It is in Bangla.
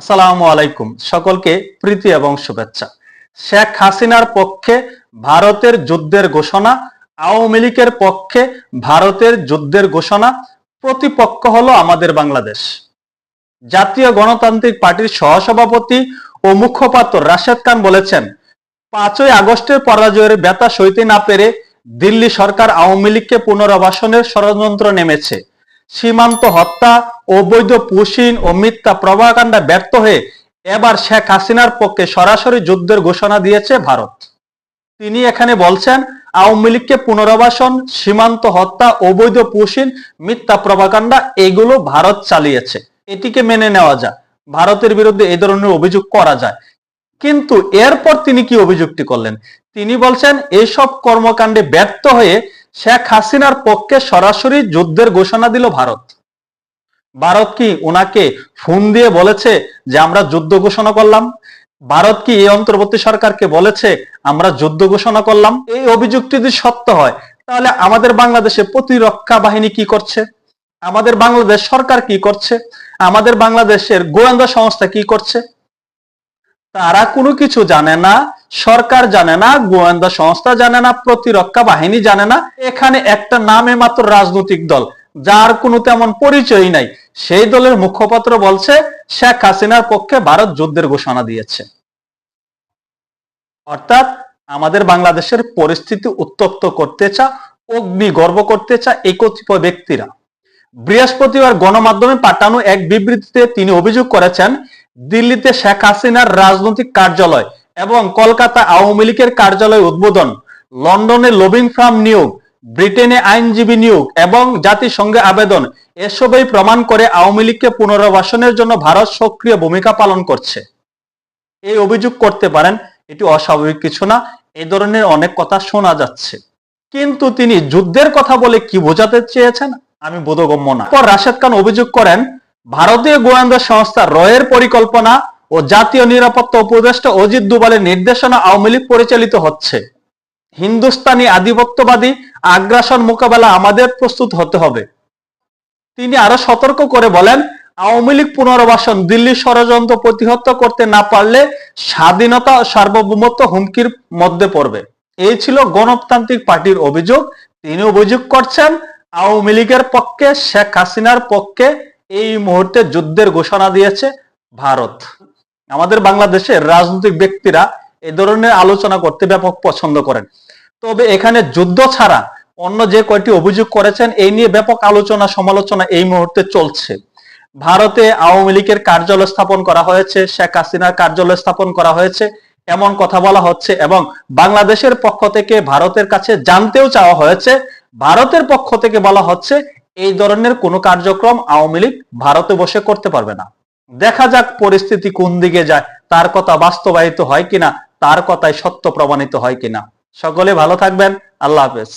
আসসালামু আলাইকুম। সকলকে প্রীতি এবং শুভেচ্ছা। শেখ হাসিনার পক্ষে ভারতের যুদ্ধের ঘোষণা, আওয়ামী লীগের পক্ষে ভারতের যুদ্ধের ঘোষণা প্রতিপক্ষ হলো আমাদের বাংলাদেশ। জাতীয় গণতান্ত্রিক পার্টির সহসভাপতি ও মুখপাত্র রাশেদ খান বলেছেন, পাঁচই আগস্টের পরাজয়ের ব্যথা সইতে না পেরে দিল্লি সরকার আওয়ামী লীগকে পুনর্বাসনের ষড়যন্ত্র নেমেছে। সীমান্ত হত্যা অবৈধ পুশিন ও মিথ্যা প্রভাকাণ্ডা ব্যর্থ হয়ে এবার শেখ হাসিনার পক্ষে সরাসরি যুদ্ধের ঘোষণা দিয়েছে ভারত। তিনি এখানে বলছেন, আওয়ামী লীগকে পুনর্বাসন, সীমান্ত হত্যা অবৈধ পুশিন, মিথ্যা প্রভাকাণ্ডা এগুলো ভারত চালিয়েছে। এটিকে মেনে নেওয়া যায় ভারতের বিরুদ্ধে এই ধরনের অভিযোগ করা যায়। কিন্তু এরপর তিনি কি অভিযোগটি করলেন? তিনি বলছেন এইসব কর্মকাণ্ডে ব্যর্থ হয়ে শেখ হাসিনার পক্ষে সরাসরি যুদ্ধের ঘোষণা দিল ভারত। ভারত কি ওনাকে ফোন দিয়ে বলেছে যে আমরা যুদ্ধ ঘোষণা করলাম? ভারত কি এই অন্তর্বর্তী সরকারকে বলেছে আমরা যুদ্ধ ঘোষণা করলাম? এই অভিযোগটি যদি সত্য হয়, তাহলে আমাদের বাংলাদেশে প্রতিরক্ষা বাহিনী কি করছে? আমাদের বাংলাদেশ সরকার কি করছে? আমাদের বাংলাদেশের গোয়েন্দা সংস্থা কি করছে? তারা কোনো কিছু জানে না, সরকার জানে না, গোয়েন্দা সংস্থা জানে না, প্রতিরক্ষা বাহিনী জানে না, এখানে একটা নামে মাত্র রাজনৈতিক দল, যার কোনো তেমন পরিচয় নাই। সেই দলের মুখপাত্র বলছে, শেখ হাসিনার পক্ষে ভারত যুদ্ধের ঘোষণা দিয়েছে। অর্থাৎ আমাদের বাংলাদেশের পরিস্থিতি উত্তপ্ত করতে চা অগ্নি গর্ব করতে চা এই কতিপয় ব্যক্তিরা। বৃহস্পতিবার গণমাধ্যমে পাঠানো এক বিবৃতিতে তিনি অভিযোগ করেছেন দিল্লিতে শেখ হাসিনার রাজনৈতিক কার্যালয় এবং কলকাতা আওয়ামী লীগের কার্যালয় উদ্বোধন, লন্ডনে লবিং ফার্ম নিয়োগ, ব্রিটেনে আইনজীবী নিয়োগ এবং জাতিসংঘে আবেদন, এসবই প্রমাণ করে আওয়ামী লীগকে পুনর্বাসনের জন্য ভারত সক্রিয় ভূমিকা পালন করছে। এই অভিযোগ করতে পারেন, এটি অস্বাভাবিক কিছু না এই ধরনের অনেক কথা শোনা যাচ্ছে। কিন্তু তিনি যুদ্ধের কথা বলে কি বোঝাতে চেয়েছেন, আমি বোধগম্য না। পর রাশেদ খান অভিযোগ করেন ভারতীয় গোয়েন্দা সংস্থা রয়ের পরিকল্পনা ও জাতীয় নিরাপত্তা উপদেষ্টা অজিত দুবালের নির্দেশনা আওয়ামী লীগ পরিচালিত হচ্ছে। হিন্দুস্তানি আধিপত্যবাদী আগ্রাসন মোকাবেলা আমাদের প্রস্তুত হতে হবে। তিনি আরও সতর্ক করে বলেন, আওয়ামী লীগ পুনর্বাসন দিল্লি ষড়যন্ত্র প্রতিহত করতে না পারলে স্বাধীনতা সার্বভৌমত্ব হুমকির মধ্যে পড়বে। এই ছিল গণতান্ত্রিক পার্টির অভিযোগ। তিনি অভিযোগ করছেন, আওয়ামী লীগের পক্ষে, শেখ হাসিনার পক্ষে এই মুহূর্তে যুদ্ধের ঘোষণা দিয়েছে ভারত। আমাদের বাংলাদেশের রাজনৈতিক ব্যক্তিরা এ ধরনের আলোচনা করতে ব্যাপক পছন্দ করেন। তবে এখানে যুদ্ধ ছাড়া অন্য যে কয়টি অভিযোগ করেছেন, এই নিয়ে ব্যাপক আলোচনা সমালোচনা এই মুহূর্তে চলছে। ভারতে আওয়ামী লীগের কার্যালয় স্থাপন করা হয়েছে, শেখ হাসিনার কার্যালয় স্থাপন করা হয়েছে, এমন কথা বলা হচ্ছে এবং বাংলাদেশের পক্ষ থেকে ভারতের কাছে জানতেও চাওয়া হয়েছে, ভারতের পক্ষ থেকে বলা হচ্ছে এই ধরনের কোনো কার্যক্রম আওয়ামী লীগ ভারতে বসে করতে পারবে না। দেখা যাক পরিস্থিতি কোন দিকে যায়, তার কথা বাস্তবায়িত হয় কিনা, তার কথায় সত্য প্রমাণিত হয় কিনা। সকলে ভালো থাকবেন, আল্লাহ হাফেজ।